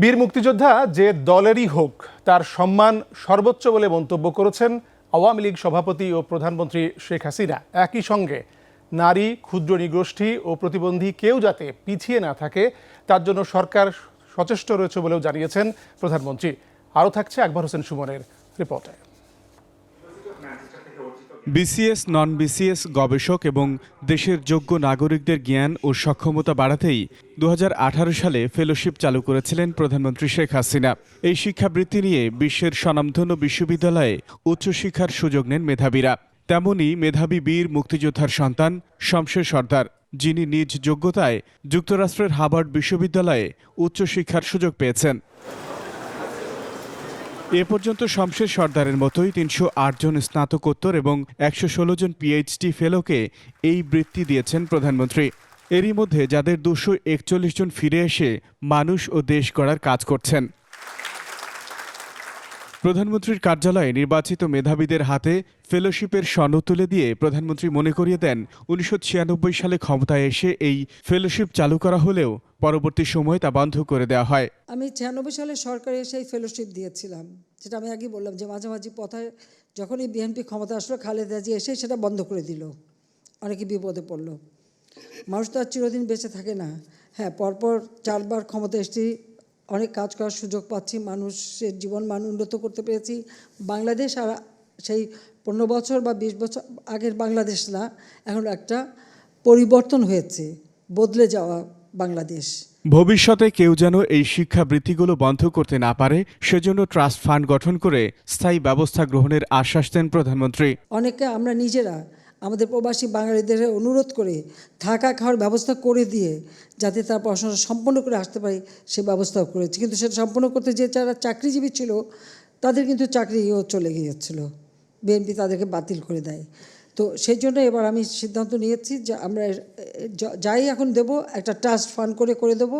বীর মুক্তিযোদ্ধা যে দলেরই হোক, তার সম্মান সর্বোচ্চ বলে মন্তব্য করেছেন আওয়ামী লীগ সভাপতি ও প্রধানমন্ত্রী শেখ হাসিনা। একই সঙ্গে নারী, ক্ষুদ্র নিগোষ্ঠী ও প্রতিবন্ধী কেউ যাতে পিছিয়ে না থাকে, তার জন্য সরকার সচেষ্ট রয়েছে বলেও জানিয়েছেন প্রধানমন্ত্রী। আরও থাকছে আকবর হোসেন সুমনের রিপোর্টে। বিসিএস নন বিসিএস গবেষক এবং দেশের যোগ্য নাগরিকদের জ্ঞান ও সক্ষমতা বাড়াতেই দু হাজার আঠারো সালে ফেলোশিপ চালু করেছিলেন প্রধানমন্ত্রী শেখ হাসিনা। এই শিক্ষাবৃত্তি নিয়ে বিশ্বের স্বনামধন্য বিশ্ববিদ্যালয়ে উচ্চশিক্ষার সুযোগ নেন মেধাবীরা। তেমনি মেধাবী বীর মুক্তিযোদ্ধার সন্তান শমশের সর্দার, যিনি নিজ যোগ্যতায় যুক্তরাষ্ট্রের হার্ভার্ড বিশ্ববিদ্যালয়ে উচ্চশিক্ষার সুযোগ পেয়েছেন। এ পর্যন্ত শমশের সর্দারের মতোই তিনশো জন স্নাতকোত্তর এবং একশো ষোলো জন পিএইচডি ফেলোকে এই বৃত্তি দিয়েছেন প্রধানমন্ত্রী। এরই মধ্যে যাদের দুশো জন ফিরে এসে মানুষ ও দেশ গড়ার কাজ করছেন। প্রধানমন্ত্রীর কার্যালয়ে নির্বাচিত মেধাবীদের হাতে ফেলোশিপের সনদ তুলে দিয়ে প্রধানমন্ত্রী মনে করিয়ে দেন, উনিশশো ছিয়ানব্বই সালে ক্ষমতায় এসে এই ফেলোশিপ চালু করা হলেও পরবর্তী সময়ে তা বন্ধ করে দেওয়া হয়। আমি ছিয়ানব্বই সালে সরকারে সেই ফেলোশিপ দিয়েছিলাম। যেটা আমি আগে বললাম যে মাঝামাঝি পথায় যখনই বিএনপি ক্ষমতা আসলো, খালেদা জি এসে সেটা বন্ধ করে দিল। অনেকে বিপদে পড়ল। মানুষ তো আর চিরদিন বেঁচে থাকে না। হ্যাঁ পরপর চারবার ক্ষমতা এসেছি অনেক কাজ করার সুযোগ পাচ্ছি মানুষের জীবন মান উন্নত করতে পেরেছি। বাংলাদেশ আর সেই পনেরো বছর বা বিশ বছর আগের বাংলাদেশ না এখন একটা পরিবর্তন হয়েছে বদলে যাওয়া বাংলাদেশ। ভবিষ্যতে কেউ যেন এই শিক্ষাবৃত্তিগুলো বন্ধ করতে না পারে সেজন্য ট্রাস্ট ফান্ড গঠন করে স্থায়ী ব্যবস্থা গ্রহণের আশ্বাস দেন প্রধানমন্ত্রী। অনেকে আমরা নিজেরা আমাদের প্রবাসী বাঙালিদের অনুরোধ করে থাকা খাওয়ার ব্যবস্থা করে দিয়ে যাতে তারা পড়াশোনা সম্পন্ন করে আসতে পারে, সে ব্যবস্থাও করেছি। কিন্তু সেটা সম্পন্ন করতে যে যারা চাকরিজীবী ছিল, তাদের কিন্তু চাকরিও চলে গিয়েছিল। বিএনপি তাদেরকে বাতিল করে দেয়। তো সেই জন্য এবার আমি সিদ্ধান্ত নিয়েছি যে আমরা যাই এখন দেব, একটা ট্রাস্ট ফান্ড করে করে দেবো।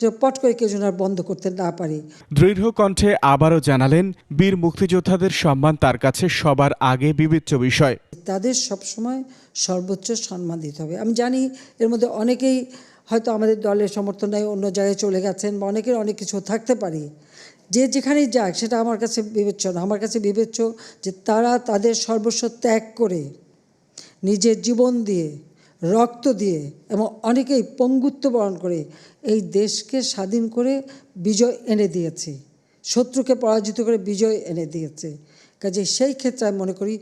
যে পট করে কেউ যেন আর বন্ধ করতে না পারি। দৃঢ় কণ্ঠে আবারও জানালেন বীর মুক্তিযোদ্ধাদের সম্মান তার কাছে সবার আগে বিবেচ্য বিষয়। তাদের সবসময় সর্বোচ্চ সম্মান দিতে হবে। আমি জানি এর মধ্যে অনেকেই হয়তো আমাদের দলের সমর্থন নেই অন্য জায়গায় চলে গেছেন বা অনেকের অনেক কিছু থাকতে পারে। যে যেখানেই যাক সেটা আমার কাছে বিবেচ্য না। আমার কাছে বিবেচ্য যে তারা তাদের সর্বস্ব ত্যাগ করে নিজের জীবন দিয়ে রক্ত দিয়ে এবং অনেকেই পঙ্গুত্ব বরণ করে এই দেশকে স্বাধীন করে বিজয় এনে দিয়েছে। শত্রুকে পরাজিত করে বিজয় এনে দিয়েছে। কাজে সেই ক্ষেত্রে আমি মনে করি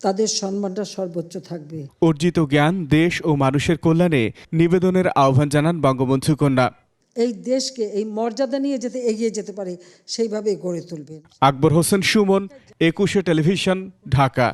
তাদের সম্মানটা সর্বোচ্চ থাকবে। অর্জিত জ্ঞান দেশ ও মানুষের কল্যাণে নিবেদনের আহ্বান জানান বঙ্গবন্ধু কন্যা। এই দেশকে এই মর্যাদা নিয়ে যাতে এগিয়ে যেতে পারে সেইভাবে গড়ে তুলবেন আকবর হোসেন সুমন একুশে টেলিভিশন ঢাকা।